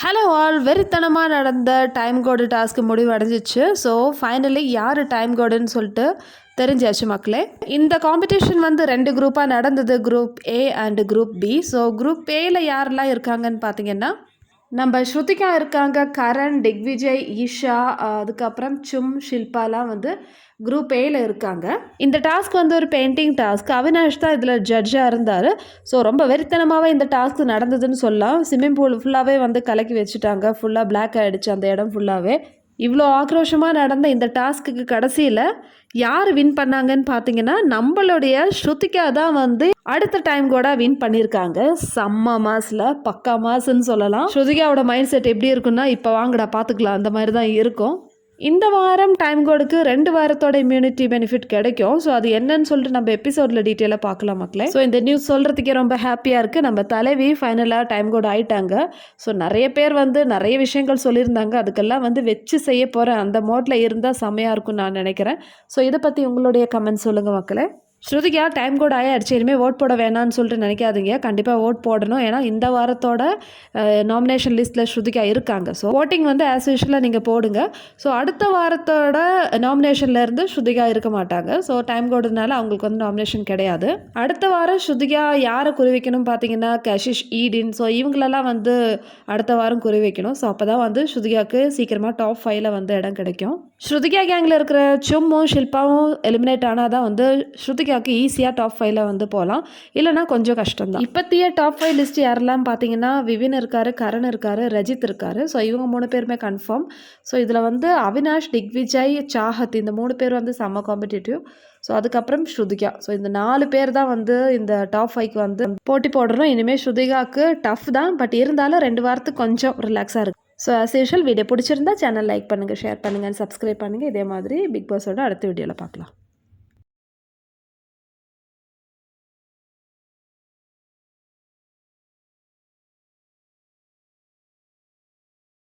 Hello all வெறித்தனமாக நடந்த time கோடு task முடிவு அடைஞ்சிச்சு. ஸோ ஃபைனலி யார் டைம் கோடுன்னு சொல்லிட்டு தெரிஞ்சாச்சு மக்களே. இந்த காம்படிஷன் வந்து ரெண்டு குரூப்பாக நடந்தது. Group A and group B so group ஏயில் யாரெல்லாம் இருக்காங்கன்னு பார்த்தீங்கன்னா நம்ம ஸ்ருதிகா இருக்காங்க. கரண் திக்விஜய் ஈஷா அதுக்கப்புறம் சும் ஷில்பாலாம் வந்து குரூப் ஏயில் இருக்காங்க. இந்த டாஸ்க் வந்து ஒரு பெயிண்டிங் டாஸ்க் அவினாஷ் தான் இதில் ஜட்ஜாக இருந்தார். ஸோ ரொம்ப வெறித்தனமாகவே இந்த டாஸ்க் நடந்ததுன்னு சொல்லலாம். ஸ்விம்மிங் பூல் ஃபுல்லாகவே வந்து கலக்கி வச்சுட்டாங்க. ஃபுல்லாக பிளாக் ஆகிடுச்சு அந்த இடம் ஃபுல்லாகவே இவ்வளோ ஆக்ரோஷமாக நடந்த இந்த டாஸ்க்குக்கு கடைசியில் யார் வின் பண்ணாங்கன்னு பார்த்தீங்கன்னா நம்மளுடைய ஸ்ருதிகா தான் வந்து அடுத்த டைம் கூட வின் பண்ணியிருக்காங்க செம்ம மாசில் பக்கா மாசுன்னு சொல்லலாம். ஸ்ருதிகாவோட மைண்ட் செட் எப்படி இருக்குன்னா இப்போ வாங்கடா பார்த்துக்கலாம் அந்த மாதிரி தான் இருக்கும். இந்த வாரம் டைம் கோடுக்கு ரெண்டு வாரத்தோட இம்யூனிட்டி பெனிஃபிட் கிடைக்கும். ஸோ அது என்னன்னு சொல்லிட்டு நம்ம எபிசோடில் டீட்டெயிலாக பார்க்கலாம் மக்களே. ஸோ இந்த நியூஸ் சொல்கிறதுக்கே ரொம்ப ஹாப்பியாக இருக்குது நம்ம தலைவி ஃபைனலாக டைம் கோடு ஆயிட்டாங்க. ஸோ நிறைய பேர் வந்து நிறைய விஷயங்கள் சொல்லியிருந்தாங்க. அதுக்கெல்லாம் வந்து வச்சு செய்ய போகிற அந்த மோட்டில் இருந்தால் செமையாக இருக்கும்னு நான் நினைக்கிறேன். ஸோ இதை பற்றி உங்களுடைய கமெண்ட் சொல்லுங்கள் மக்களே. ஸ்ருதிகா டைம் கூட ஆயாச்சு? இனிமேல் ஓட் போட வேணாம்னு சொல்லிட்டு நினைக்காதீங்க. கண்டிப்பாக ஓட் போடணும். ஏன்னா இந்த வாரத்தோட நாமினேஷன் லிஸ்ட்டில் ஸ்ருதிக்கா இருக்காங்க. ஸோ ஓட்டிங் வந்து ஆஸ் யூஷுவலாக நீங்கள் போடுங்க. ஸோ அடுத்த வாரத்தோட நாமினேஷன்லேருந்து ஸ்ருதிகா இருக்க மாட்டாங்க. ஸோ டைம் கோடுனால அவங்களுக்கு வந்து நாமினேஷன் கிடையாது. அடுத்த வாரம் ஸ்ருதிகா யாரை குறி வைக்கணும் பார்த்தீங்கன்னா கஷிஷ் ஈடின் ஸோ இவங்களெல்லாம் வந்து அடுத்த வாரம் குறி வைக்கணும். ஸோ அப்போ தான் வந்து ஸ்ருதிகாவுக்கு சீக்கிரமாக டாப் ஃபைவ்ல வந்து இடம் கிடைக்கும். ஸ்ருதிகா கேங்கில் இருக்கிற சும்மும் ஷில்பாவும் எலிமினேட் ஆனால் தான் வந்து ஸ்ருதிகாவுக்கு ஈஸியாக டாப் ஃபைவ்ல வந்து போகலாம் இல்லைனா கொஞ்சம் கஷ்டம் தான் இப்போத்திய டாப் ஃபைவ் லிஸ்ட் யாரெல்லாம் பார்த்தீங்கன்னா விவின் இருக்காரு கரண் இருக்காரு ரஜித் இருக்காரு. ஸோ இவங்க மூணு பேருமே கன்ஃபார்ம் ஸோ இதில் வந்து அவினாஷ் டிக்விஜய் சாஹத் இந்த மூணு பேர் வந்து செம்ம காம்படிட்டிவ் ஸோ அதுக்கப்புறம் ஸ்ருதிகா. ஸோ இந்த நாலு பேர் தான் வந்து இந்த டாப் ஃபைவ்க்கு வந்து போட்டி போடுறோம். இனிமேல் ஸ்ருதிகாவுக்கு டஃப் தான். பட் இருந்தாலும் ரெண்டு வாரத்துக்கு கொஞ்சம் ரிலாக்ஸாக இருக்கும் ஸோ ஆஸ் யூஷுவல் வீடியோ பிடிச்சிருந்தா சேனல் லைக் பண்ணுங்கள் ஷேர் பண்ணுங்கள் சப்ஸ்கிரைப் பண்ணுங்கள் இதே மாதிரி பிக் பாஸோட அடுத்த வீடியோவில் பார்க்கலாம்.